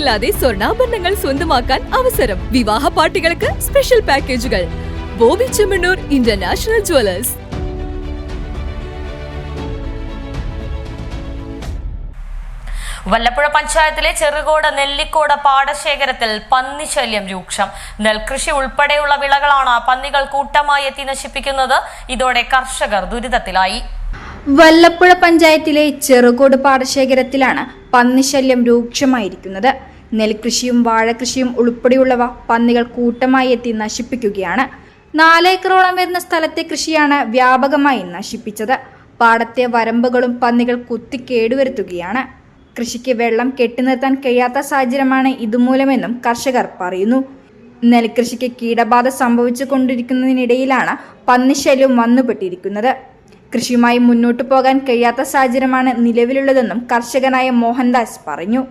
ഇല്ലാതെ സ്വർണാഭരണങ്ങൾ സ്വന്തമാക്കാൻ അവസരം. വിവാഹ പാർട്ടികൾക്ക് സ്പെഷ്യൽ പാക്കേജുകൾ ബോബി ചെമ്മണ്ണൂർ ഇന്റർനാഷണൽ ജുവലേഴ്സ് വല്ലപ്പുഴ പഞ്ചായത്തിലെ ചെറുകോട് നെല്ലിക്കോട് പാടശേഖരത്തിൽ പന്നിശല്യം രൂക്ഷം. നെൽകൃഷി ഉൾപ്പെടെയുള്ള വിളകളാണ് പന്നികൾ കൂട്ടമായി എത്തി നശിപ്പിക്കുന്നത്. ഇതോടെ കർഷകർ ദുരിതത്തിലായി. വല്ലപ്പുഴ പഞ്ചായത്തിലെ ചെറുകോട് പാടശേഖരത്തിലാണ് പന്നിശല്യം രൂക്ഷമായിരിക്കുന്നത്. നെൽകൃഷിയും വാഴകൃഷിയും ഉൾപ്പെടെയുള്ളവ പന്നികൾ കൂട്ടമായി എത്തി നശിപ്പിക്കുകയാണ്. നാലേക്കറോളം വരുന്ന സ്ഥലത്തെ കൃഷിയാണ് വ്യാപകമായി നശിപ്പിച്ചത്. പാടത്തെ വരമ്പുകളും പന്നികൾ കുത്തി കേടുവരുത്തുകയാണ്. കൃഷിക്ക് വെള്ളം കെട്ടിനിർത്താൻ കഴിയാത്ത സാഹചര്യമാണ് ഇതുമൂലമെന്നും കർഷകർ പറയുന്നു. നെൽകൃഷിക്ക് കീടബാധ സംഭവിച്ചു കൊണ്ടിരിക്കുന്നതിനിടയിലാണ് പന്നിശല്യം വന്നുപെട്ടിരിക്കുന്നത്. കൃഷിയുമായി മുന്നോട്ടു പോകാൻ കഴിയാത്ത സാഹചര്യമാണ് നിലവിലുള്ളതെന്നും കർഷകനായ മോഹൻദാസ് പറഞ്ഞു.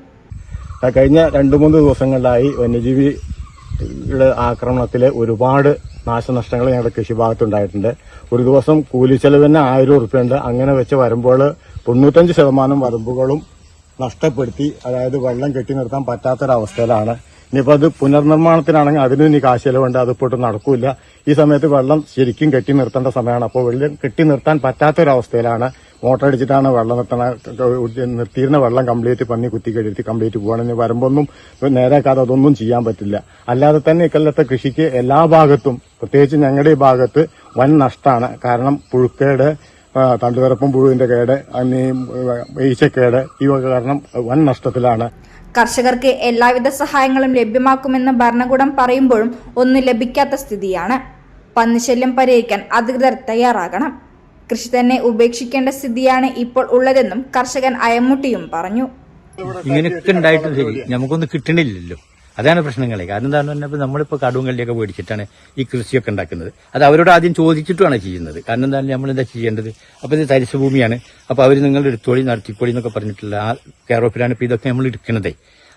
കഴിഞ്ഞ രണ്ടു മൂന്ന് ദിവസങ്ങളിലായി വന്യജീവിയുടെ ആക്രമണത്തിൽ ഒരുപാട് നാശനഷ്ടങ്ങൾ ഞങ്ങളുടെ കൃഷിഭാഗത്തുണ്ടായിട്ടുണ്ട്. ഒരു ദിവസം കൂലിച്ചെലവ് തന്നെ ആയിരം ഉറുപ്പ്യുണ്ട്. അങ്ങനെ വെച്ച് വരുമ്പോൾ തൊണ്ണൂറ്റഞ്ച് ശതമാനം വരമ്പുകളും നഷ്ടപ്പെടുത്തി അതായത് വെള്ളം കെട്ടി നിർത്താൻ പറ്റാത്തൊരവസ്ഥയിലാണ് ഇനിയിപ്പോൾ അത് പുനർനിർമ്മാണത്തിനാണെങ്കിൽ അതിനും ഇനി കാശ് അത് ഇപ്പോട്ട് നടക്കൂല. ഈ സമയത്ത് വെള്ളം ശരിക്കും കെട്ടി നിർത്തേണ്ട സമയമാണ്. അപ്പോൾ വെള്ളം കെട്ടി നിർത്താൻ പറ്റാത്തൊരവസ്ഥയിലാണ് മോട്ടർ അടിച്ചിട്ടാണ് വെള്ളം നിർത്തണ നിർത്തിയിരുന്ന വെള്ളം കംപ്ലീറ്റ് പന്നി കുത്തി കഴുത്തി കംപ്ലീറ്റ് പോകണമെന്ന് വരുമ്പൊന്നും നേരാക്കാതെ അതൊന്നും ചെയ്യാൻ പറ്റില്ല. അല്ലാതെ തന്നെ ഇക്കൊല്ലത്തെ കൃഷിക്ക് എല്ലാ ഭാഗത്തും പ്രത്യേകിച്ച് ഞങ്ങളുടെ ഈ ഭാഗത്ത് വൻ നഷ്ടമാണ്. കാരണം പുഴുക്കേട് ആ, തണ്ടുവിറപ്പും പുഴുവിന്റെ കേട് അന്നീ ഈച്ചക്കേട് ഇവ കാരണം വൻ നഷ്ടത്തിലാണ്. കർഷകർക്ക് എല്ലാവിധ സഹായങ്ങളും ലഭ്യമാക്കുമെന്ന് ഭരണകൂടം പറയുമ്പോഴും ഒന്നും ലഭിക്കാത്ത സ്ഥിതിയാണ്. പന്നിശല്യം പരിഹരിക്കാൻ അധികൃതർ തയ്യാറാകണം. കൃഷി തന്നെ ഉപേക്ഷിക്കേണ്ട സ്ഥിതിയാണ് ഇപ്പോൾ ഉള്ളതെന്നും കർഷകൻ അയമുട്ടിയും പറഞ്ഞു. ഇങ്ങനെയൊക്കെ ഉണ്ടായിട്ടും ശരി. നമുക്കൊന്നും കിട്ടണില്ലല്ലോ. അതാണ് പ്രശ്നങ്ങളെ. കാരണം എന്താണെന്ന് പറഞ്ഞാൽ നമ്മളിപ്പോൾ കടുവും കള്ളിയൊക്കെ മേടിച്ചിട്ടാണ് ഈ കൃഷിയൊക്കെ ഉണ്ടാക്കുന്നത്. അത് അവരോട് ആദ്യം ചോദിച്ചിട്ടുമാണ് ചെയ്യുന്നത്. കാരണം എന്താണ് നമ്മൾ എന്താ ചെയ്യേണ്ടത്? അപ്പോൾ ഇത് തരിശുഭൂമിയാണ്. അപ്പോൾ അവർ നിങ്ങൾ എടുത്തോളി നടത്തിക്കോളി എന്നൊക്കെ പറഞ്ഞിട്ടുള്ള ആ കെയർ ഓഫിലാണ് ഇപ്പോൾ ഇതൊക്കെ നമ്മൾ എടുക്കണതേ.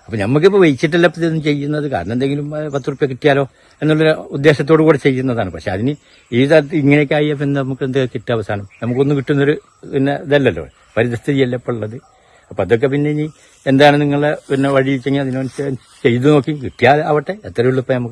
അപ്പോൾ നമുക്കിപ്പോൾ വെയിച്ചിട്ടല്ല ഇപ്പോൾ ഇതൊന്നും ചെയ്യുന്നത്. കാരണം എന്തെങ്കിലും പത്ത് റുപ്യ കിട്ടിയാലോ എന്നുള്ള ഉദ്ദേശത്തോടു കൂടെ ചെയ്യുന്നതാണ്. പക്ഷേ അതിന് ഈ ഇങ്ങനെയൊക്കെ ആയി പിന്നെ നമുക്ക് എന്ത് കിട്ടുക അവസാനം? നമുക്കൊന്നും കിട്ടുന്നൊരു പിന്നെ ഇതല്ലല്ലോ. പരിതസ്ഥിതിയല്ല ഇപ്പോൾ ഉള്ളത്. അപ്പൊ അതൊക്കെ പിന്നെ ഇനി എന്താണ് നിങ്ങളെ പിന്നെ വഴി വെച്ചെങ്കിൽ അതിനനുസരിച്ച് ചെയ്തു നോക്കി. കിട്ടിയാൽ ആവട്ടെ. എത്രയുള്ളൂ ഇപ്പൊ നമുക്ക്